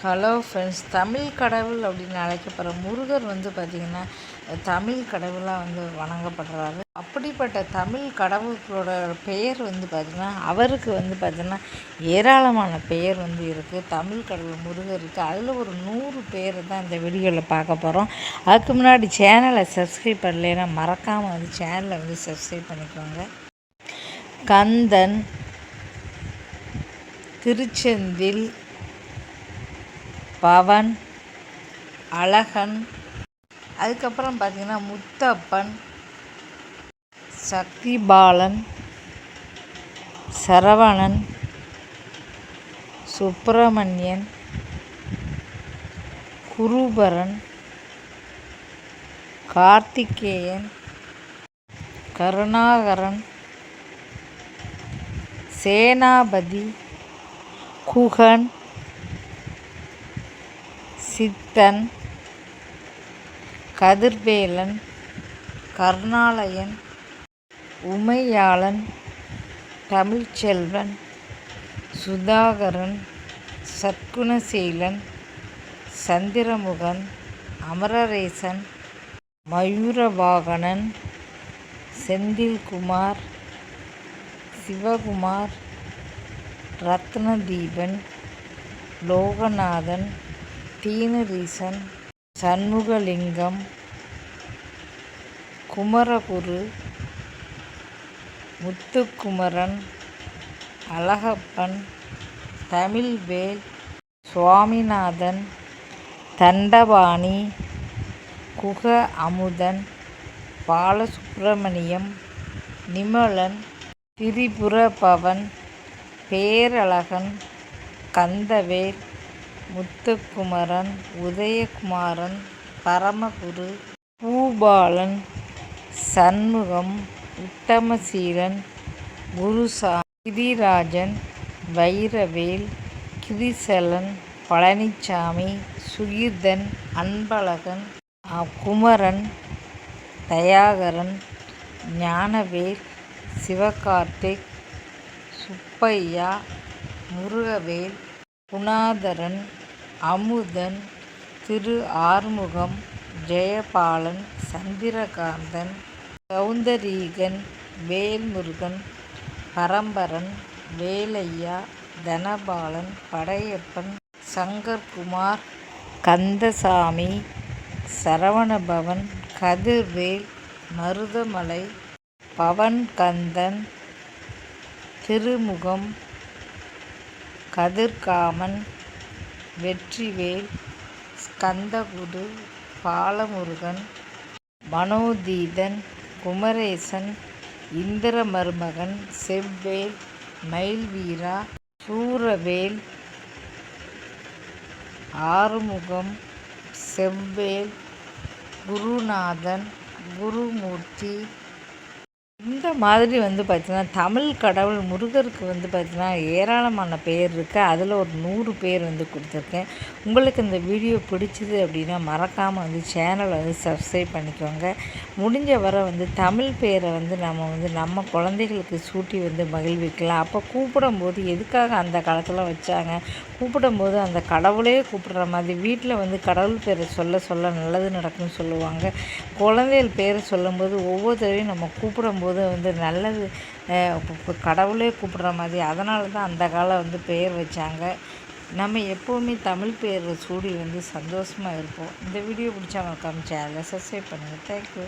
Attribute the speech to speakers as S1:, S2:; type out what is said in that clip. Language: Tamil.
S1: ஹலோ ஃப்ரெண்ட்ஸ் தமிழ் கடவுள் அப்படின்னு அழைக்கப்படுற முருகர் வந்து பார்த்திங்கன்னா தமிழ் கடவுளாக வந்து வணங்கப்படுறாரு. அப்படிப்பட்ட தமிழ் கடவுள்களோட பெயர் வந்து பார்த்திங்கன்னா அவருக்கு வந்து பார்த்திங்கன்னா ஏராளமான பெயர் வந்து இருக்குது தமிழ் கடவுள் முருகர் இருக்குது அதில் ஒரு நூறு பேர் தான் இந்த வீடியோவில் பார்க்க போகிறோம் அதுக்கு முன்னாடி சேனலை சப்ஸ்கிரைப் பண்ணலைன்னா மறக்காமல் வந்து சேனலை வந்து சப்ஸ்கிரைப் பண்ணிக்கோங்க. கந்தன் திருச்செந்தில் பவன் அழகன் அதுக்கப்புறம் பார்த்திங்கன்னா முத்தப்பன் சக்திபாலன் சரவணன் சுப்பிரமணியன் குருபரன் கார்த்திகேயன் கருணாகரன் சேனாபதி குகன் சித்தன் கதிர்வேலன் கருணாலயன் உமையாளன் தமிழ்ச்செல்வன் சுதாகரன் சத்குணசீலன் சந்திரமுகன் அமரரேசன் மயூரவாகனன் செந்தில்குமார் சிவகுமார் ரத்னதீபன் லோகநாதன் தீனரீசன் சண்முகலிங்கம் குமரகுரு முத்துக்குமரன் அழகப்பன் தமிழ்வேல் சுவாமிநாதன் தண்டபாணி குக அமுதன் பாலசுப்பிரமணியம் நிமலன் திரிபுர பவன் பேரழகன் கந்தவேல் முத்துக்குமரன் உதயகுமாரன் பரமகுரு பூபாலன் சண்முகம் உத்தமசீலன் குருசா கிரிராஜன் வைரவேல் கிரிசலன் பழனிச்சாமி சுகீர்தன் அன்பழகன் குமரன் தயாகரன் ஞானவேல் சிவகார்த்திக் சுப்பையா முருகவேல் குணாதரன் அமுதன் திரு ஆறுமுகம் ஜெயபாலன் சந்திரகாந்தன் சௌந்தரீகன் வேல்முருகன் பரம்பரன் வேலையா தனபாலன் படையப்பன் சங்கர்குமார் கந்தசாமி சரவணபவன் கதிர்வேல் மருதமலை பவன்கந்தன் திருமுகம் கதிர்காமன் வெற்றிவேல் ஸ்கந்தகுரு பாலமுருகன் மனோதீதன் குமரேசன் இந்திரமருமகன் செவ்வேல் மயில்வீரா சூரவேல் ஆறுமுகம் செவ்வேல் குருநாதன் குருமூர்த்தி இந்த மாதிரி வந்து பார்த்திங்கன்னா தமிழ் கடவுள் முருகருக்கு வந்து பார்த்திங்கன்னா ஏராளமான பேர் இருக்குது அதில் ஒரு நூறு பேர் வந்து கொடுத்துருக்கேன். உங்களுக்கு இந்த வீடியோ பிடிச்சிது அப்படின்னா மறக்காமல் வந்து சேனலை வந்து சப்ஸ்கிரைப் பண்ணிக்கோங்க. முடிஞ்ச வரை வந்து தமிழ் பேரை வந்து நம்ம வந்து நம்ம குழந்தைகளுக்கு சூட்டி வந்து மகிழ்விக்கலாம். அப்போ கூப்பிடும்போது எதுக்காக அந்த காலத்தில் வச்சாங்க? கூப்பிடும்போது அந்த கடவுளே கூப்பிடுற மாதிரி வீட்டில் வந்து கடவுள் பேரை சொல்ல சொல்ல நல்லது நடக்கும்னு சொல்லுவாங்க. குழந்தைகள் பேரை சொல்லும்போது ஒவ்வொரு தடவையும் நம்ம கூப்பிடும்போது அது வந்து நல்லது. கடவுளே கூப்பிட்ற மாதிரி. அதனால தான் அந்த காலம் வந்து பெயர் வச்சாங்க. நம்ம எப்போவுமே தமிழ் பேர் சூடி வந்து சந்தோஷமாக இருப்போம். இந்த வீடியோ பிடிச்சா மறக்காம சேனலை சப்ஸ்கிரைப் பண்ணுங்கள் தேங்க்யூ